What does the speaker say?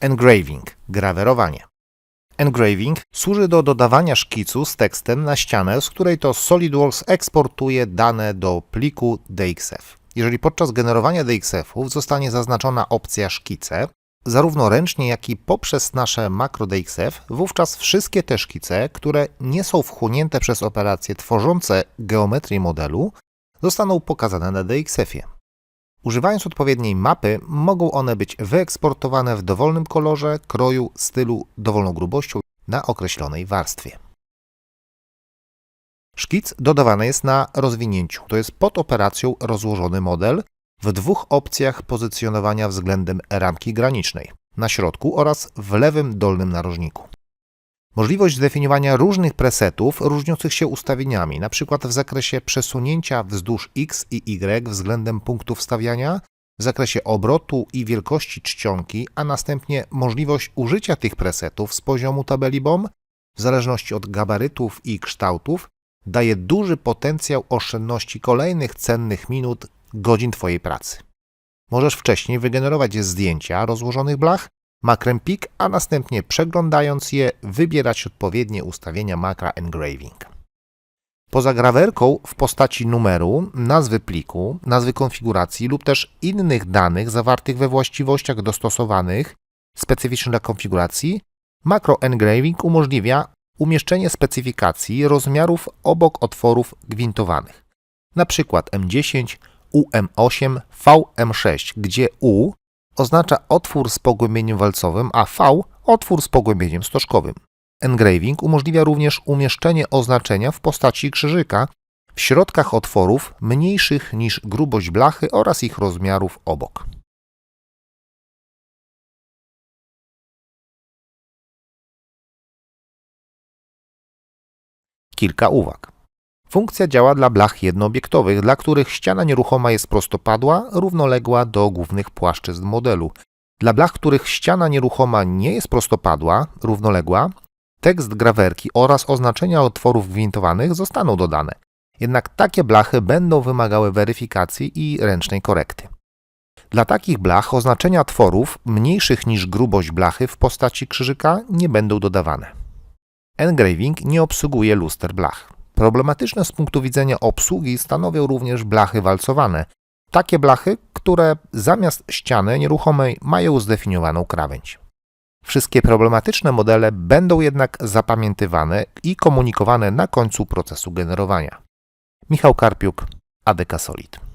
Engraving grawerowanie. Engraving służy do dodawania szkicu z tekstem na ścianę, z której to SolidWorks eksportuje dane do pliku DXF. Jeżeli podczas generowania DXF-ów zostanie zaznaczona opcja szkice, zarówno ręcznie, jak i poprzez nasze makro DXF, wówczas wszystkie te szkice, które nie są wchłonięte przez operacje tworzące geometrię modelu, zostaną pokazane na DXF-ie. Używając odpowiedniej mapy, mogą one być wyeksportowane w dowolnym kolorze, kroju, stylu, dowolną grubością na określonej warstwie. Szkic dodawany jest na rozwinięciu, to jest pod operacją rozłożony model w dwóch opcjach pozycjonowania względem ramki granicznej, na środku oraz w lewym dolnym narożniku. Możliwość zdefiniowania różnych presetów różniących się ustawieniami, np. w zakresie przesunięcia wzdłuż X i Y względem punktu wstawiania, w zakresie obrotu i wielkości czcionki, a następnie możliwość użycia tych presetów z poziomu tabeli BOM, w zależności od gabarytów i kształtów, daje duży potencjał oszczędności kolejnych cennych minut, godzin Twojej pracy. Możesz wcześniej wygenerować zdjęcia rozłożonych blach, makrem PIK, a następnie przeglądając je wybierać odpowiednie ustawienia makra Engraving. Poza grawerką w postaci numeru, nazwy pliku, nazwy konfiguracji lub też innych danych zawartych we właściwościach dostosowanych specyficznych dla konfiguracji, makro Engraving umożliwia umieszczenie specyfikacji rozmiarów obok otworów gwintowanych, np. M10, UM8, VM6, gdzie U oznacza otwór z pogłębieniem walcowym, a V otwór z pogłębieniem stożkowym. Engraving umożliwia również umieszczenie oznaczenia w postaci krzyżyka w środkach otworów mniejszych niż grubość blachy oraz ich rozmiarów obok. Kilka uwag. Funkcja działa dla blach jednoobiektowych, dla których ściana nieruchoma jest prostopadła, równoległa do głównych płaszczyzn modelu. Dla blach, których ściana nieruchoma nie jest prostopadła, równoległa, tekst grawerki oraz oznaczenia otworów gwintowanych zostaną dodane. Jednak takie blachy będą wymagały weryfikacji i ręcznej korekty. Dla takich blach oznaczenia tworów mniejszych niż grubość blachy w postaci krzyżyka nie będą dodawane. Engraving nie obsługuje luster blach. Problematyczne z punktu widzenia obsługi stanowią również blachy walcowane. Takie blachy, które zamiast ściany nieruchomej mają zdefiniowaną krawędź. Wszystkie problematyczne modele będą jednak zapamiętywane i komunikowane na końcu procesu generowania. Michał Karpiuk, ADK Solid.